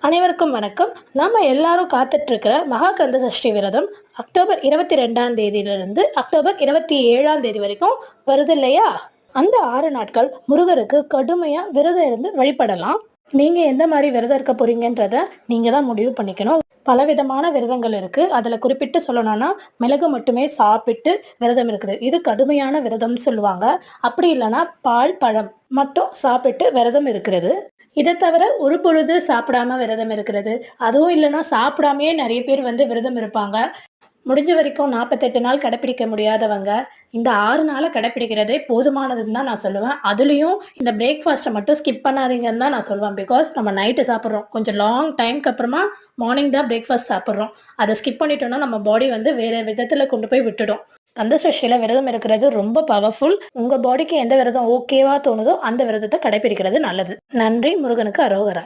அனைவருக்கும் வணக்கம். நாம எல்லாரும் காத்துட்டு இருக்கிற மகா கந்த சஷ்டி விரதம் அக்டோபர் இருபத்தி ரெண்டாம் தேதியிலிருந்து அக்டோபர் இருபத்தி ஏழாம் தேதி வரைக்கும் வருது இல்லையா? அந்த ஆறு நாட்கள் முருகருக்கு கடுமையா விரதம் இருந்து வழிபடலாம். நீங்க எந்த மாதிரி விரதம் இருக்க போறீங்கன்றத நீங்க தான் முடிவு பண்ணிக்கணும். பலவிதமான விரதங்கள் இருக்கு. அதுல குறிப்பிட்டு சொல்லணும்னா மிளகு மட்டுமே சாப்பிட்டு விரதம் இருக்குது. இது கடுமையான விரதம்னு சொல்லுவாங்க. அப்படி இல்லைன்னா பால் பழம் மட்டும் சாப்பிட்டு விரதம் இருக்கிறது. இதை தவிர ஒரு பொழுது சாப்பிடாம விரதம் இருக்கிறது. அதுவும் இல்லைன்னா சாப்பிடாமையே நிறைய பேர் வந்து விரதம் இருப்பாங்க. முடிஞ்ச வரைக்கும் நாற்பத்தெட்டு நாள் கடைப்பிடிக்க முடியாதவங்க. இந்த ஆறு நாளை கடைப்பிடிக்கிறதே போதுமானதுன்னு தான் நான் சொல்லுவேன். அதுலேயும் இந்த பிரேக்ஃபாஸ்ட்டை மட்டும் ஸ்கிப் பண்ணாதீங்கன்னு தான் நான் சொல்லுவேன். பிகாஸ் நம்ம நைட்டு சாப்பிட்றோம். கொஞ்சம் லாங் டைம்க்கு அப்புறமா மார்னிங் தான் பிரேக்ஃபாஸ்ட் சாப்பிட்றோம். அதை ஸ்கிப் பண்ணிட்டோம்னா நம்ம பாடி வந்து வேறு விதத்தில் கொண்டு போய் விட்டுடும். அந்த சஷ்டியில விரதம் இருக்கிறது ரொம்ப பவர்ஃபுல் உங்கள் பாடிக்கு எந்த விரதம் ஓகேவா தோணுதோ அந்த விரதத்தை கடைபிடிக்கிறது நல்லது. நன்றி முருகனுக்கு அரோகரா.